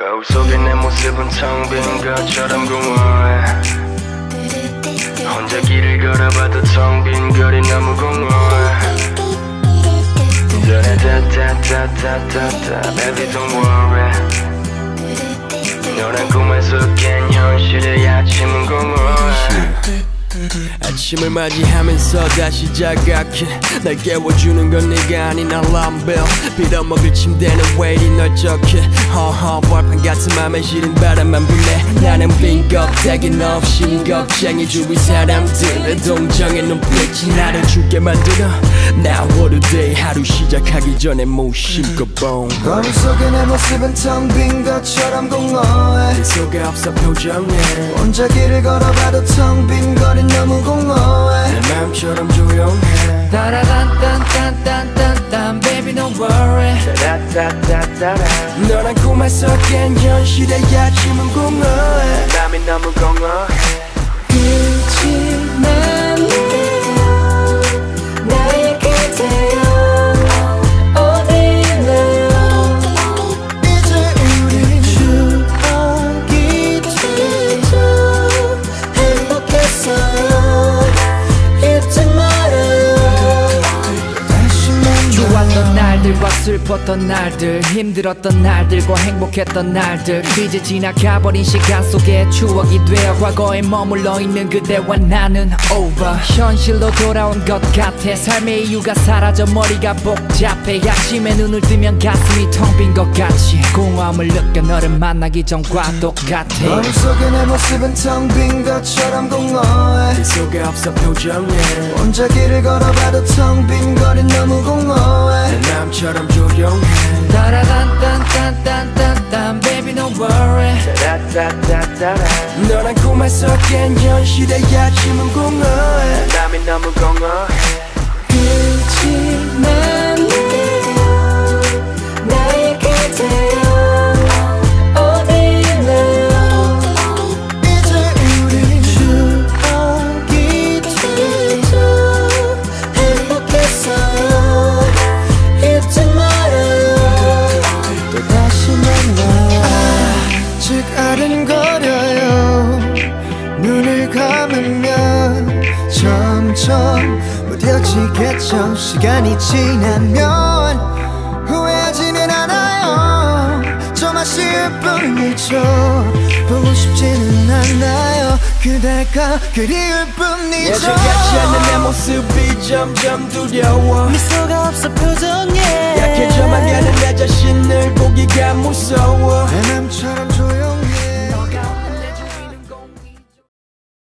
거울 속에 내 모습은 텅빈 것처럼 공허해. 혼자 길을 걸어봐도 텅 빈 거리 너무 공허해. 다다다다다다다 Baby don't worry. 너란 꿈에서 깬 현실의 아침은 공허해 아침을 맞이하면서 다시 자각해 날 깨워주는 건 네가 아닌 알람벨 빌어먹을 침대는 왜 이리 널쩍해? 허허 벌판 같은 맘에 시린 바람만 불래. 나는 빈 껍데기 없이 겁쟁이 주위 사람들의 동정의 눈빛이 나를 죽게 만들어. Now what a day. 하루 시작하기 전에 무심코 봉 거울 속에 내 모습은 텅 빈 것처럼 공허해. 네 속에 없어 표정에 혼자 길을 걸어봐도 텅빈 Baby don't worry. 너란 꿈에서 깬 현실의 아침은 공허해. 땀이 너무 공허해 좋았던 날들과 슬펐던 날들 힘들었던 날들과 행복했던 날들. 이제 지나가버린 시간 속에 추억이 되어 과거에 머물러 있는 그대와 나는 over. 현실로 돌아온 것 같아 삶의 이유가 사라져 머리가 복잡해. 아침에 눈을 뜨면 가슴이 텅 빈 것 같이. 공허함을 느껴 너를 만나기 전과 똑같아. 거울 속에 내 모습은 텅 빈 것처럼 공허해. 네 속에 없어 표정에 혼자 길을 걸어봐도 텅 빈 거리 너무 worry. 너란 꿈에서 깬 현실의 아침은 공허해. 땀이 너무 공허해 점점 무뎌지겠죠. 시간이 지나면 후회하지는 않아요. 좀 아쉬울 뿐이죠. 보고 싶지는 않아요. 그대가 그리울 뿐이죠. 예전같지 않는 내 모습이 점점 두려워. 미소가 없어 표정에 약해져만 가는 내 자신을 보기가 무서워. 내 맘처럼